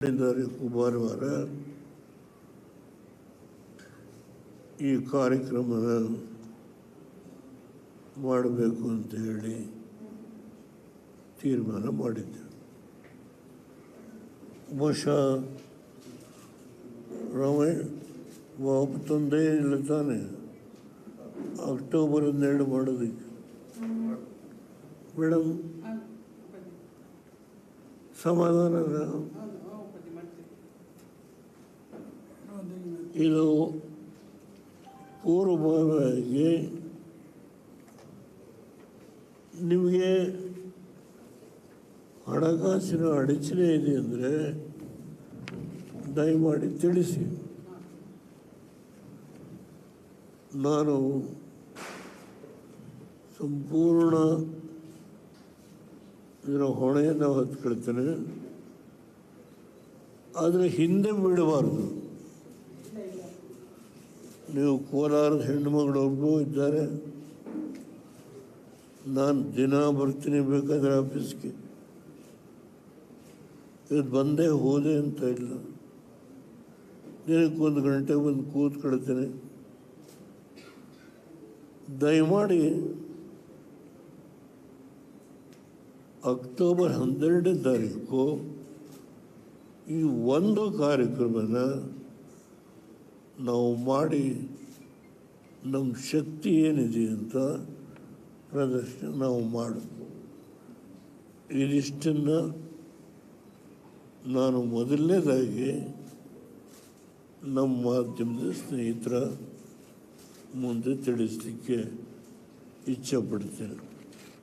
ಭಾನುವಾರ ಈ ಕಾರ್ಯಕ್ರಮನ ಮಾಡಬೇಕು ಅಂತ ಹೇಳಿ ತೀರ್ಮಾನ ಮಾಡಿದ್ದೆ. ಬಹುಶಃ ರಾಮಾಯಣ ಬಾಬು ತೊಂದರೆ ಇಲ್ಲ ತಾನೆ? ಅಕ್ಟೋಬರ್ ಹನ್ನೆರಡು ಮಾಡೋದಕ್ಕೆ. ಮೇಡಮ್ ಸಮಾಧಾನ ಇದು ಪೂರ್ವಭಾವಿಯಾಗಿ ನಿಮಗೆ ಹಣಕಾಸಿನ ಅಡಚಣೆ ಇದೆ ಅಂದರೆ ದಯಮಾಡಿ ತಿಳಿಸಿ. ನಾನು ಸಂಪೂರ್ಣ ಇದರ ಹೊಣೆಯನ್ನು ಹೊತ್ಕೊಳ್ತೇನೆ. ಆದರೆ ಹಿಂದೆ ಬಿಡಬಾರ್ದು. ನೀವು ಕೋಲಾರದ ಹೆಣ್ಣುಮಗಳೊಬ್ಬರು ಇದ್ದಾರೆ. ನಾನು ದಿನ ಬರ್ತೀನಿ ಬೇಕಾದರೆ ಆಫೀಸ್ಗೆ. ಇವತ್ತು ಬಂದೇ ಹೋದೆ ಅಂತ ಇಲ್ಲ. ದಿನಕ್ಕೆ ಒಂದು ಗಂಟೆ ಬಂದು ಕೂತ್ಕೊಳ್ತೇನೆ. ದಯಮಾಡಿ ಅಕ್ಟೋಬರ್ ಹನ್ನೆರಡನೇ ತಾರೀಕು ಈ ಒಂದು ಕಾರ್ಯಕ್ರಮನ ನಾವು ಮಾಡಿ ನಮ್ಮ ಶಕ್ತಿ ಏನಿದೆ ಅಂತ ಪ್ರದರ್ಶನ ನಾವು ಮಾಡಬೇಕು. ಇದಿಷ್ಟನ್ನು ನಾನು ಮೊದಲನೇದಾಗಿ ನಮ್ಮ ಮಾಧ್ಯಮದ ಸ್ನೇಹಿತರ ಮುಂದೆ ತಿಳಿಸಲಿಕ್ಕೆ ಇಚ್ಛೆಪಡ್ತೇನೆ